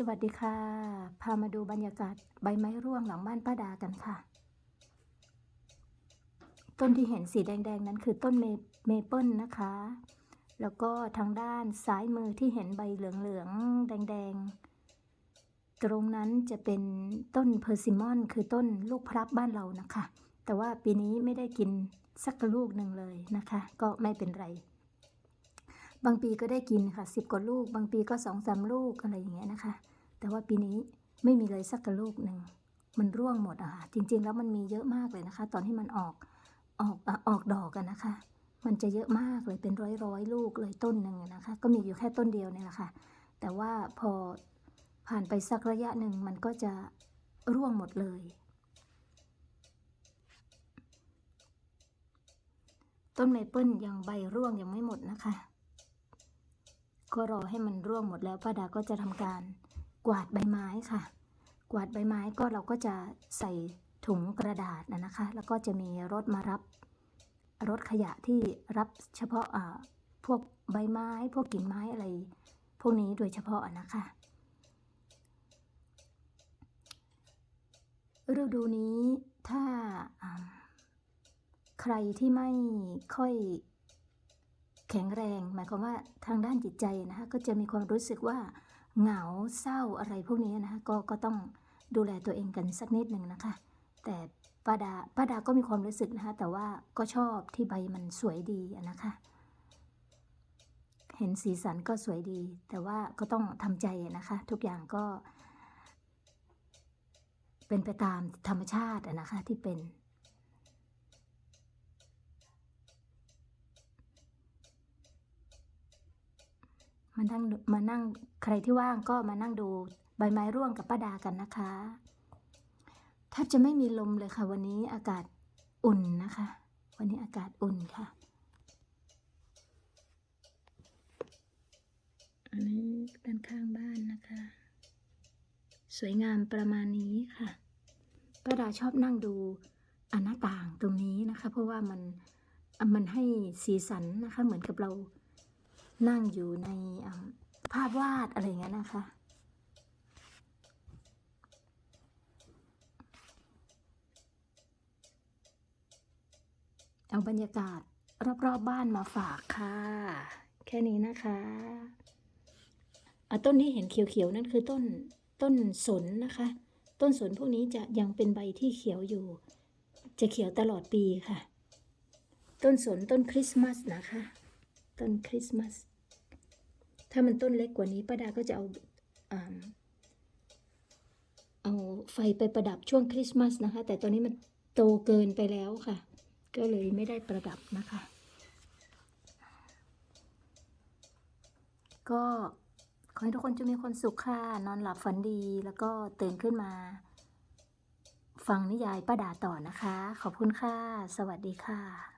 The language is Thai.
สวัสดีค่ะ พามาดูบรรยากาศใบไม้ร่วงหลังบ้านป้าดากันค่ะ ต้นที่เห็นสีแดงๆนั้นคือต้นเมเปิลนะคะ แล้วก็ทางด้านซ้ายมือที่เห็นใบเหลืองๆ แดงๆ ตรงนั้นจะเป็นต้นเพอร์ซิมอนคือต้นลูกพลับบ้านเรานะคะ แต่ว่าปีนี้ไม่ได้กินสักลูกหนึ่งเลยนะคะ ก็ไม่เป็นไรบางปีก็ได้กินค่ะสิบกว่าลูก บางปีก็สองสามลูกอะไรอย่างเงี้ยนะคะ แต่ว่าปีนี้ไม่มีเลยสักกระลูกหนึ่ง มันร่วงหมดอะค่ะ จริง ๆ แล้วมันมีเยอะมากเลยนะคะ ตอนที่มันออกออกอออกดอกกันนะคะ มันจะเยอะมากเลยเป็นร้อยร้อยลูกเลยต้นหนึ่งนะคะ ก็มีอยู่แค่ต้นเดียวเนี่ยแหละค่ะ แต่ว่าพอผ่านไปสักระยะหนึ่งมันก็จะร่วงหมดเลย ต้นเมเปิลยังใบร่วงยังไม่หมดนะคะ ก็รอให้มันร่วงหมดแล้วป้าดาก็จะทำการ กวาดใบไม้ค่ะ กวาดใบไม้ก็เราก็จะใส่ถุงกระดาษนะนะคะ แล้วก็จะมีรถมารับรถขยะที่รับเฉพาะอ่าพวกใบไม้ พวกกิ่งไม้อะไร พวกนี้โดยเฉพาะนะคะฤดูนี้ถ้าอ่าใครที่ไม่ค่อยแข็งแรง หมายความว่าทางด้านจิตใจนะคะก็จะมีความรู้สึกว่า เหงาเศร้าอะไรพวกนี้นะคะก็ก็ต้องดูแลตัวเองกันสักนิดหนึ่งนะคะ แต่ป้าดาป้าดาก็มีความรู้สึกนะคะ แต่ว่าก็ชอบที่ใบมันสวยดีนะคะ เห็นสีสันก็สวยดี แต่ว่าก็ต้องทำใจนะคะ ทุกอย่างก็ เป็นไปตามธรรมชาตินะคะที่เป็น นั่งมานั่งใครที่ว่างก็มานั่งดูใบไม้ร่วงกับป้าดากันนะคะแทบจะไม่มีลมเลยค่ะ วันนี้อากาศอุ่นนะคะ วันนี้อากาศอุ่นค่ะ อันนี้ด้านข้างบ้านนะคะ สวยงามประมาณนี้ค่ะป้าดาชอบนั่งดูอนหน้าต่างตรงนี้นะคะ เพราะว่ามันมันให้สีสันนะคะ เหมือนกับเรา นั่งอยู่ในภาพวาดอะไรเงี้ยนะคะ เอาบรรยากาศรอบๆบบ้านมาฝากค่ะ แค่นี้นะคะอะต้นที่เห็นเขียวๆนั่นคือต้นต้นสนนะคะ ต้นสนพวกนี้จะยังเป็นใบที่เขียวอยู่ จะเขียวตลอดปีค่ะ ต้นสนต้นคริสต์มาสนะคะ ต้นคริสต์มาส ถ้ามันต้นเล็กกว่านี้ป้าดาก็จะเอาอเอาไฟไปประดับช่วงคริสต์มาสนะคะ แต่ตอนนี้มันโตเกินไปแล้วค่ะ ก็เลยไม่ได้ประดับนะคะ ก็ขอให้ทุกคนจะมีความสุขค่ะ นอนหลับฝันดี แล้วก็ตื่นขึ้นมา ฟังนิยายป้าดาต่อนะคะ ขอบคุณค่ะ สวัสดีค่ะ